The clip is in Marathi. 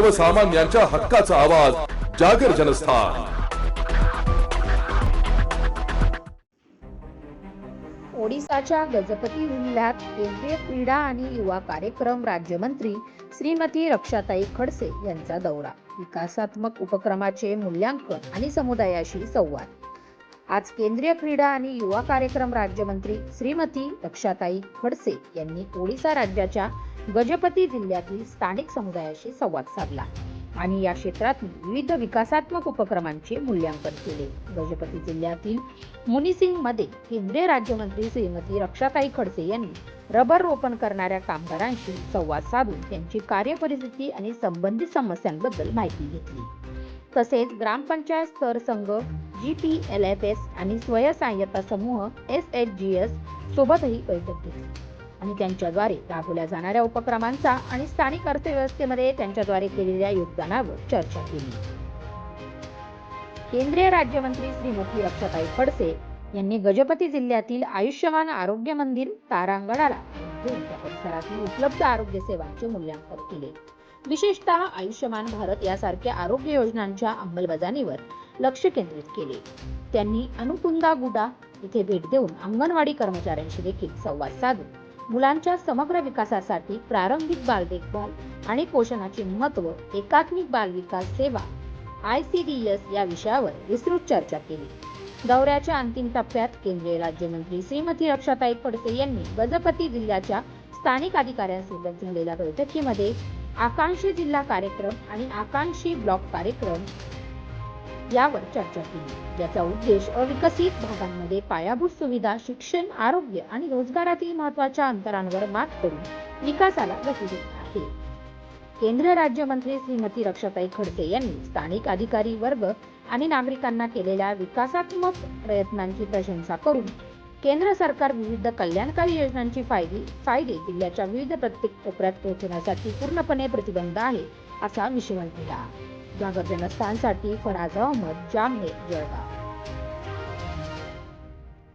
सर्वसामान्यांच्या हक्काचा आवाज जागर जनस्थान. ओडिसाच्या गजपती जिल्ह्यात केंद्रीय क्रीडा आणि युवा कार्यक्रम राज्यमंत्री श्रीमती रक्षाताई खडसे यांचा दौरा. विकासात्मक उपक्रमाचे मूल्यांकन आणि समुदायाशी संवाद. आज केंद्रीय क्रीडा आणि युवा कार्यक्रम राज्यमंत्री श्रीमती रक्षाताई खडसे यांनी ओडिसा राज्याच्या गजपती जिल्ह्यातील स्थानिक समुदायाशी संवाद साधला आणि या क्षेत्रात विविध विकासात्मक उपक्रमांचे मूल्यांकन केले. गजपती जिल्ह्यातील मुनिसिंगमध्ये केंद्रीय राज्यमंत्री श्रीमती रक्षाताई खडसे यांनी रबर रोपण करणाऱ्या कामगारांशी संवाद साधून त्यांची कार्यपरिस्थिती आणि संबंधित समस्यांबद्दल माहिती घेतली. तसेच ग्रामपंचायत स्तर संघ G P L F S आणि स्वयंसहाय्यता समूह एस एच जी एस सोबतही बैठक घेतली. आणि त्यांच्याद्वारे राबवल्या जाणाऱ्या उपक्रमांचा आणि स्थानिक अर्थव्यवस्थेमध्ये त्यांच्याद्वारे केलेल्या योगदानावर चर्चा केली. केंद्रीय राज्यमंत्री श्रीमती रक्षाताई खडसे यांनी गजपती जिल्ह्यातील आयुष्यमान आरोग्य मंदिर तारांगणाला परिसरातील उपलब्ध आरोग्य सेवांचे मूल्यांकन केले. विशेषतः आयुष्यमान भारत यासारख्या आरोग्य योजनांच्या अंमलबजावणीवर लक्ष केंद्रित केले. त्यांनी अनुकुंदा गुडा इथे भेट देऊन अंगणवाडी कर्मचाऱ्यांशी देखील संवाद साधून मुलांच्या समग्र विकासासाठी प्रारंभिक बाल देखभाल आणि पोषणाचे महत्त्व एकात्मिक बाल विकास सेवा आय सी डी एस या विषयावर विस्तृत चर्चा केली. दौऱ्याच्या अंतिम टप्प्यात केंद्रीय राज्यमंत्री श्रीमती रक्षाताई खडसे यांनी गजपती जिल्ह्याच्या स्थानिक अधिकाऱ्यांसोबत झालेल्या बैठकीमध्ये आकांक्षी जिल्हा कार्यक्रम आणि आकांक्षी ब्लॉक कार्यक्रम यावर चर्चा केली. याचा उद्देश अविकसित भागांमध्ये पायाभूत सुविधा शिक्षण आरोग्य आणि रोजगारातील महत्त्वाच्या अंतरांवर मात करून विकासाला गती देणे आहे. केंद्रीय राज्यमंत्री श्रीमती रक्षाताई खडसे यांनी स्थानिक अधिकारी वर्ग आणि नागरिकांना केलेल्या विकासात्मक प्रयत्नांची प्रशंसा करून केंद्र सरकार विविध कल्याणकारी योजनांची फायदे फायदे जिल्ह्याच्या विविध प्रत्येक कोपऱ्यात पोहोचवण्यासाठी पूर्णपणे प्रतिबंध आहे असा विश्वास दिला. जागर जनस्थानसाठी फराज अहमद जामनेर जळगाव.